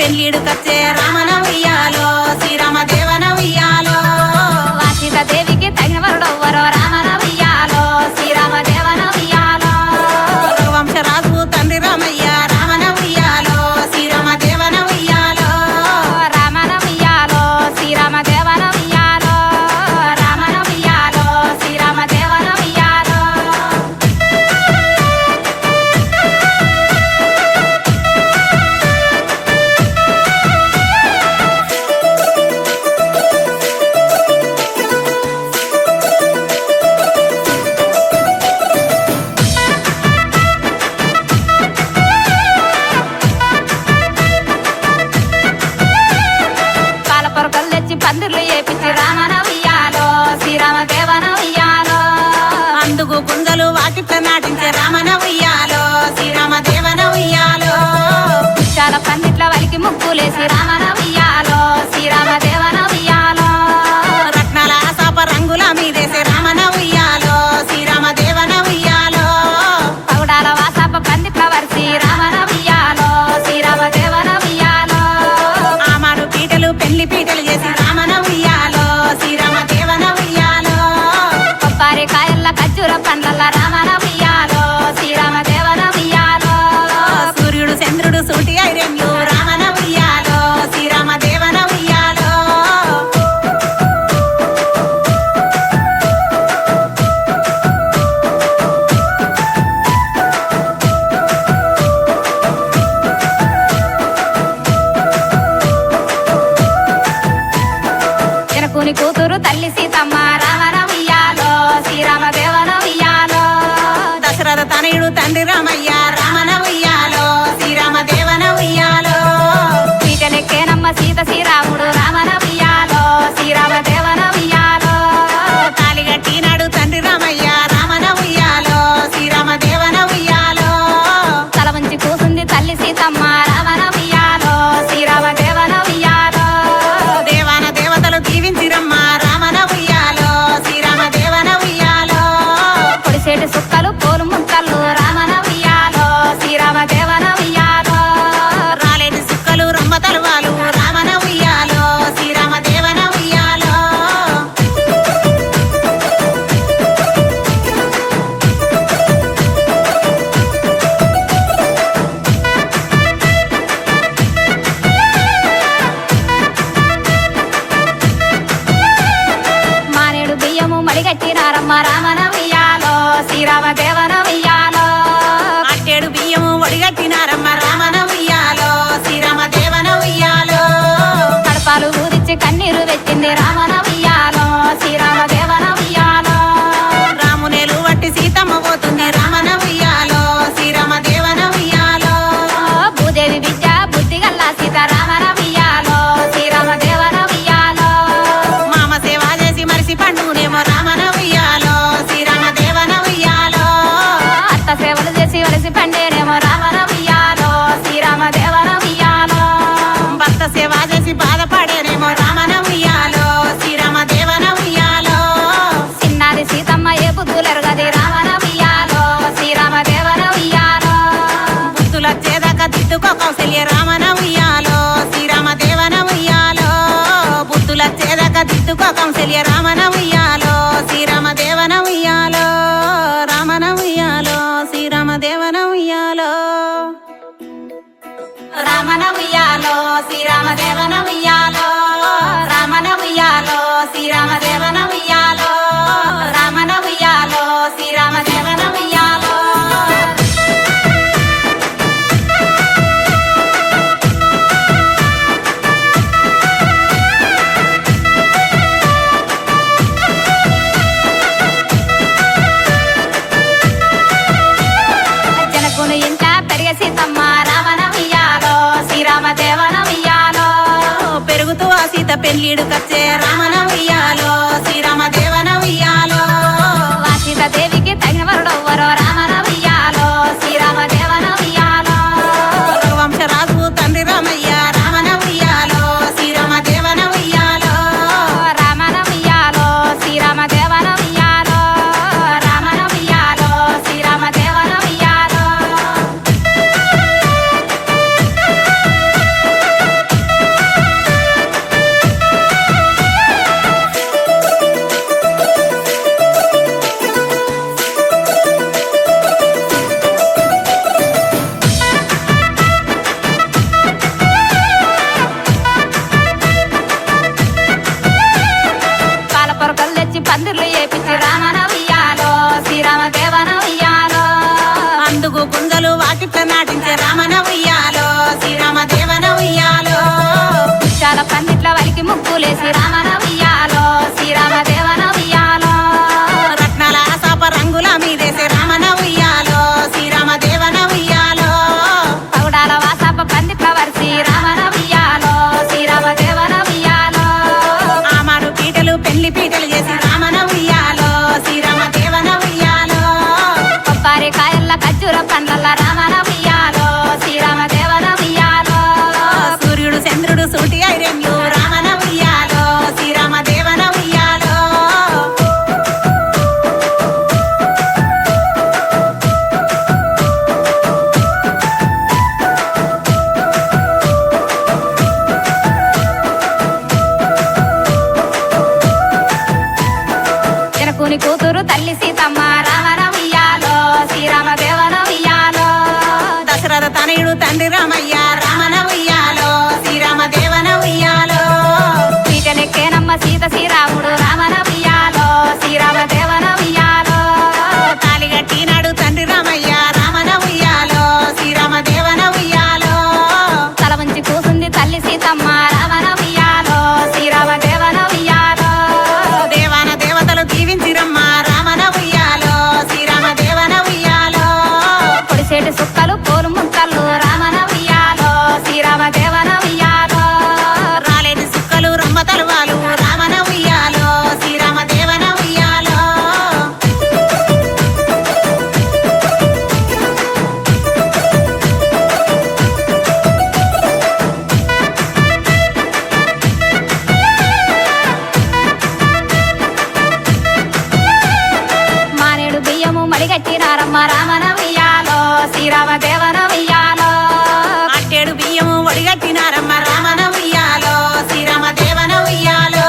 పెళ్ళిడు కచ్చే రామనవయ్య. ఉయ్యాలో శ్రీరామదేవన ఉయ్యాలో రామన ఉయ్యాలో శ్రీరామదేవన ఉయ్యాలో రామన ఉయ్యాలో శ్రీరామదేవన ఉయ్యాలో జనకును ఇంత పెరిగేసి సీతమ్మ రావణ ఉయ్యాలో పెళ్ళిడు కచ్చే రమణ ఉయ్యాలో శ్రీరామదేవ sinta mara. మలిగచ్చి రారమ్మ రామన వియాలో శ్రీరామ దేవన వియాలో అట్టేడు బియ్యము ఒడిగట్టినారమ్మ రామన వియాలో శ్రీరామ దేవన వియాలో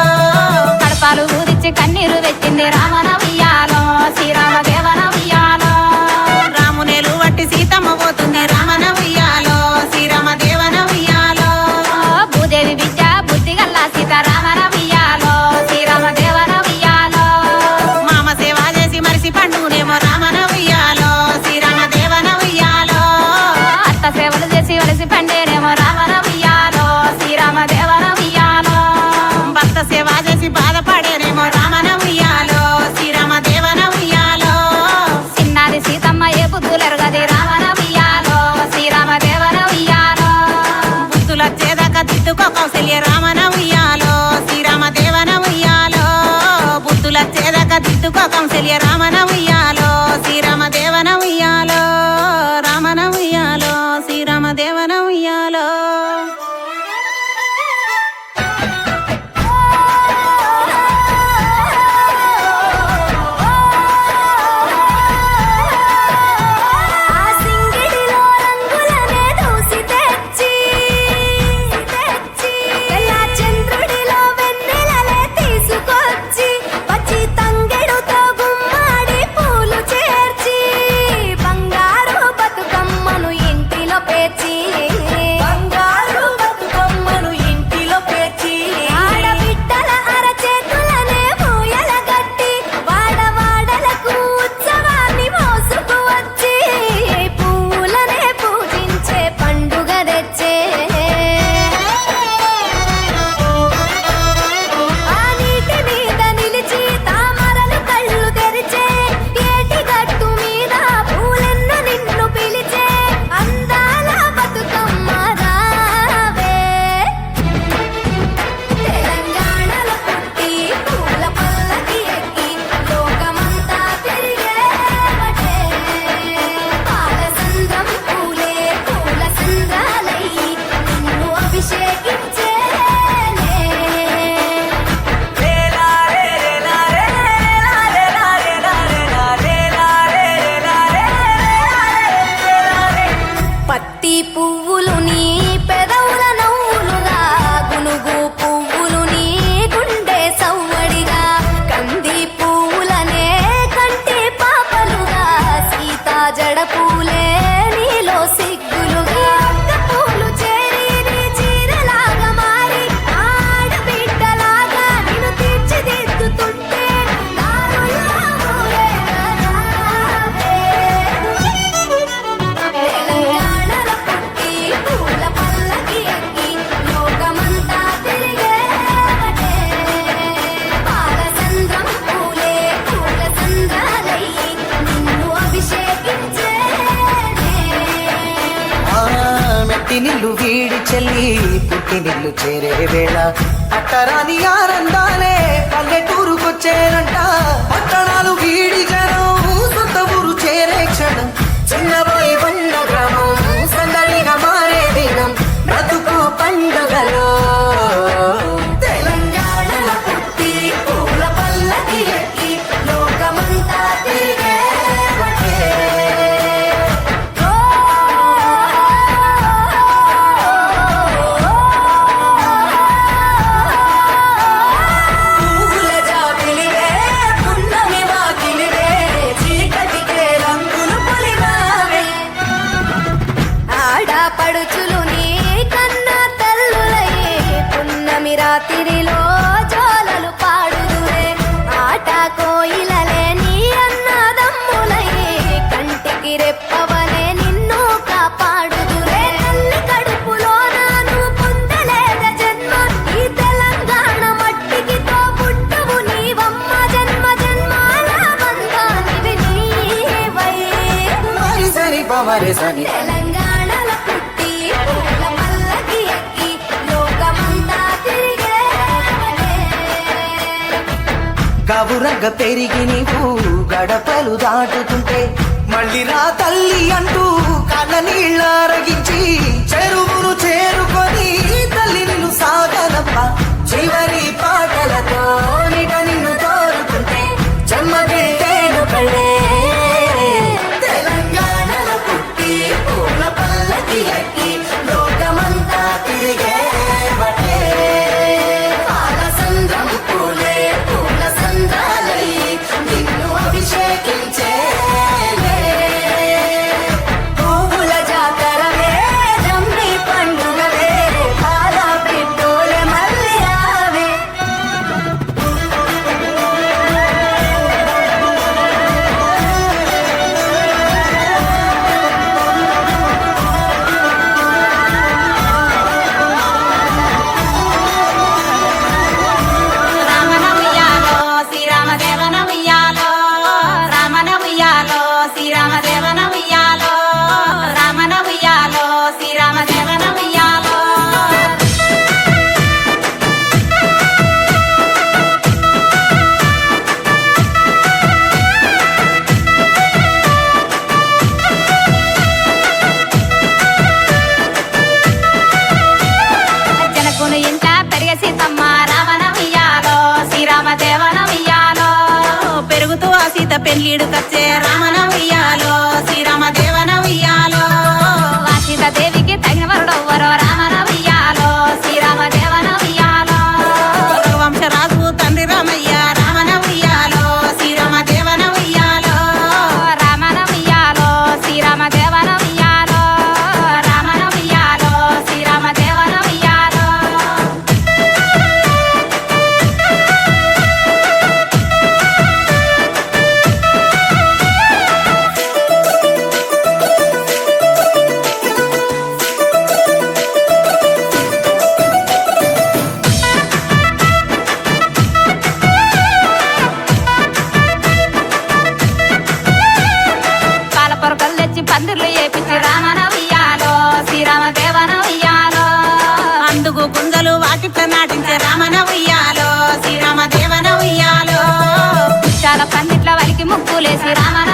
కడపాలు ఊదిచ్చి కన్నీరు వెచ్చింది రామన వియాలో శ్రీరామ సేవలు చేసి వలసి పండేనేమో రామరమియాలో శ్రీరామదేవరమియాలో భక్త సేవ చేసి బాధపడేనేమో రామనమియాలో శ్రీరామదేవనమియాలో చిన్నది సీతమ్మ ఏ బుద్ధులరు గది రామనమియాలో శ్రీరామదేవనమియాలో బుద్ధుల చేదాకా దిద్దుకో కౌశల్య రామనమియాలో శ్రీరామదేవనమియాలో బుద్ధుల చేదక దిద్దుకో కౌశల్య రామనమియాలో చేరంట. పట్టణాలు వీడి జనం సొంత ఊరు చేరే క్షణం. చిన్న కూర్చొని గవురంగ పెరిగి నీవు గడపలు దాటుతుంటే మళ్ళీ నా తల్లి అంటూ కళ్ళ నీళ్ళారగించి చెరువును చేరుకొని తల్లి నిన్ను సాగనప్ప చివరి పాటలతో లిడుకచ్చే రమణ ఉయ్యాలో పూలేసి రామన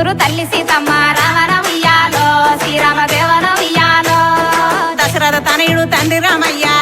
ఊరు తల్లి సీతమ్మ రావణ ఉయ్యాలో శ్రీరామ దేవన దశరథ తనయుడు తండ్రి రామయ్యా